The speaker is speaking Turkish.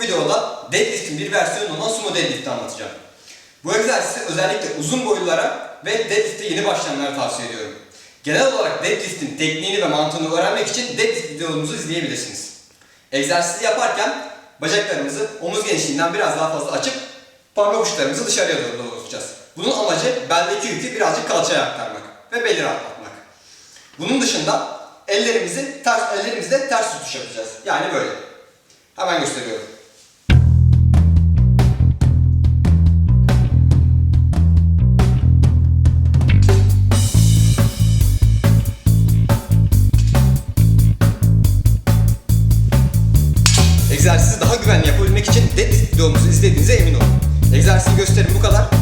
videoda deadlift'in bir versiyonu olan sumo deadlift'i anlatacağım. Bu egzersizi özellikle uzun boylulara ve deadlift'e yeni başlayanlara tavsiye ediyorum. Genel olarak deadlift'in tekniğini ve mantığını öğrenmek için deadlift videomuzu izleyebilirsiniz. Egzersizi yaparken bacaklarımızı omuz genişliğinden biraz daha fazla açıp parmak uçlarımızı dışarıya doğru doğrultacağız. Bunun amacı beldeki yükü birazcık kalçaya aktarmak ve beli rahatlatmak. Bunun dışında ellerimizi ters ellerimizle ters tutuş yapacağız. Yani böyle. Hemen gösteriyorum. Egzersizi daha güvenli yapabilmek için deadlift videomuzu izlediğinize emin olun. Egzersizin gösterim bu kadar.